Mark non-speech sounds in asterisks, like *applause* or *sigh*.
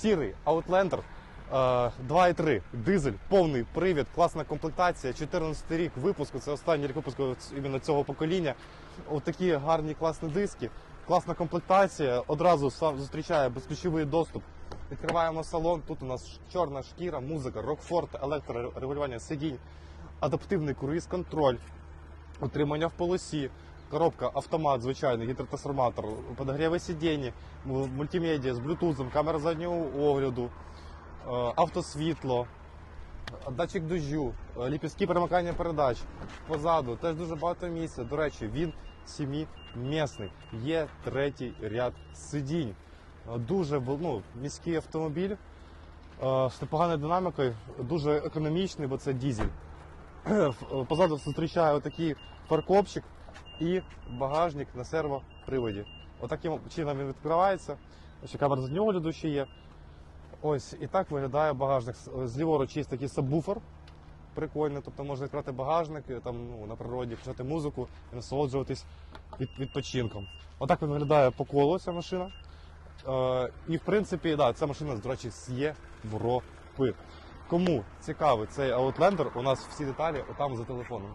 Сірий Outlander е, 2.3, дизель, повний привід, класна комплектація, 14 рік випуску, це останній рік випуску іменно цього покоління. От гарні класні диски, класна комплектація, одразу сам зустрічає безключовий доступ. Відкриваємо салон, тут у нас чорна шкіра, музика, рокфорт, електрорегулювання сидінь, адаптивний круїз-контроль, утримання в полосі, коробка, автомат, звичайний, гідротрансформатор, подогріви сидіння, мультимедіа з блютузом, камера заднього огляду, е, автосвітло, датчик дождю, е, ліпістки перемикання передач. Позаду теж дуже багато місця. До речі, він сімімісний. Є третій ряд сидінь. Е, Дуже ну, міський автомобіль е, з непоганою динамікою, дуже економічний, бо це дізель. *clears throat* Позаду зустрічає отакий фаркопчик і багажник на сервоприводі. Отаким чином він відкривається. Ще камера заднього огляду ще є. Ось і так виглядає багажник. З- Зліворуч є такий сабвуфер. Прикольний, тобто можна відкрити багажник, там ну, на природі почати музику і насолоджуватись від, відпочинком. Отак він виглядає по колу ця машина. Е, і в принципі, да, ця машина, до речі, з Європи. Кому цікавий цей Outlander, у нас всі деталі отам за телефоном.